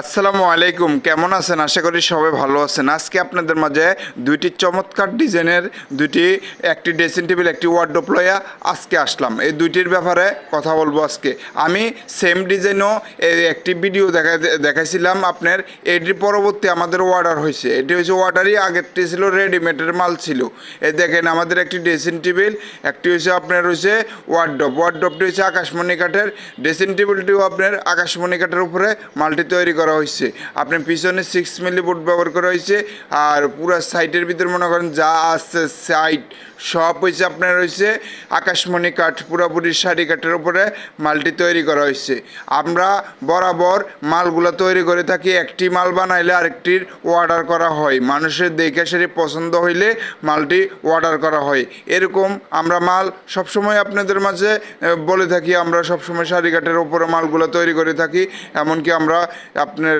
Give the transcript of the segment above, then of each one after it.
আসসালামু আলাইকুম, কেমন আছেন? আশা করি সবাই ভালো আছেন। আজকে আপনাদের মাঝে দুইটি চমৎকার ডিজাইনের দুইটি, একটি ড্রেসিং টেবিল একটি ওয়ার্ড্রোপ লয়া আজকে আসলাম। এই দুইটির ব্যাপারে কথা বলব আজকে। আমি সেম ডিজাইনও একটি ভিডিও দেখা দেখাইছিলাম আপনার। এটির পরবর্তী আমাদের অর্ডার হয়েছে এটি হচ্ছে অর্ডারই আগেরটি ছিল রেডিমেডের মাল ছিল। এ দেখেন আমাদের একটি ড্রেসিং টেবিল একটি হচ্ছে আপনার হচ্ছে ওয়ার্ড্রপ ওয়ার্ড্রপটি হচ্ছে আকাশমণি কাঠের। ড্রেসিং টেবিলটিও আপনার আকাশমণি কাঠের উপরে মালটি তৈরি করা হয়েছে। আপনার পিছনে সিক্স মিলি বোর্ড ব্যবহার করা হয়েছে আর পুরো সাইটের ভিতরে মনে করেন যা আছে সাইট সব হয়েছে আপনার হয়েছে আকাশমণি কাঠ, পুরোপুরি শাড়ি কাঠের উপরে মালটি তৈরি করা হয়েছে আমরা বরাবর মালগুলো তৈরি করে থাকি, একটি মাল বানাইলে আরেকটির অর্ডার করা হয়। মানুষের দেখে সেটি পছন্দ হইলে মালটি অর্ডার করা হয়। এরকম আমরা মাল সবসময় আপনাদের মাঝে বলে থাকি, আমরা সবসময় শাড়ি কাঠের উপরে মালগুলো তৈরি করে থাকি। এমনকি আমরা আপনার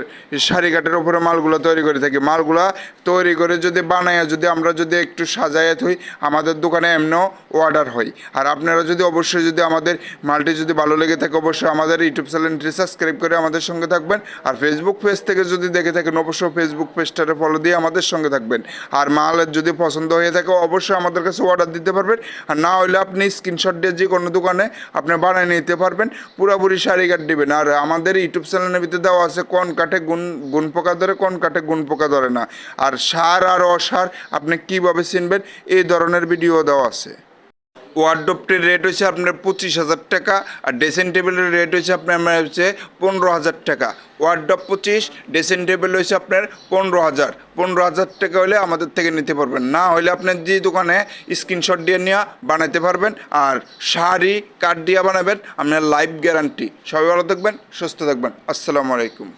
কাঠের উপরে মালগুলো তৈরি করে থাকি। মালগুলা তৈরি করে যদি বানায় যদি আমরা যদি একটু সাজায় থই, আমাদের দোকানে এমনও অর্ডার হয়। আর আপনারা যদি অবশ্যই যদি আমাদের মালটি যদি ভালো লেগে থাকে, অবশ্যই আমাদের ইউটিউব চ্যানেলটি সাবস্ক্রাইব করে আমাদের সঙ্গে থাকবেন। আর ফেসবুক পেজ থেকে যদি দেখে থাকেন, অবশ্যই ফেসবুক পেজটারে ফলো দিয়ে আমাদের সঙ্গে থাকবেন। আর মালের যদি পছন্দ হয়ে থাকে, অবশ্যই আমাদের কাছে অর্ডার দিতে পারবেন। আর না হলে আপনি স্ক্রিনশট দিয়ে যে কোনো দোকানে আপনি বানিয়ে নিতে পারবেন। পুরোপুরি কাট দিবেন। আর আমাদের ইউটিউব চ্যানেলের ভিতরে দেওয়া আছে কোন কাঠে গুণ গুণ পোকা ধরে, কোন কাঠে গুণ পোকা ধরে না। আর সার আর অসার আপনি কীভাবে চিনবেন? এই ধরনের ভিডিও দেওয়া আছে। ওয়ার্ডরোবটির রেট হচ্ছে আপনার পঁচিশ হাজার টাকা আর ড্রেসিং টেবিলের রেট হচ্ছে আপনার হচ্ছে পনেরো হাজার টাকা। ওয়ার্ডরোব পঁচিশ ড্রেসিং টেবিল হচ্ছে আপনার পনেরো হাজার। পনেরো হাজার টাকা হলে আমাদের থেকে নিতে পারবেন। না হলে আপনার যে দোকানে স্ক্রিনশট দিয়ে নিয়ে বানাতে পারবেন আর শাড়ি কার্ড দিয়ে বানাবেন, আপনার লাইফ গ্যারান্টি সবাই ভালো থাকবেন, সুস্থ থাকবেন। আসসালামু আলাইকুম।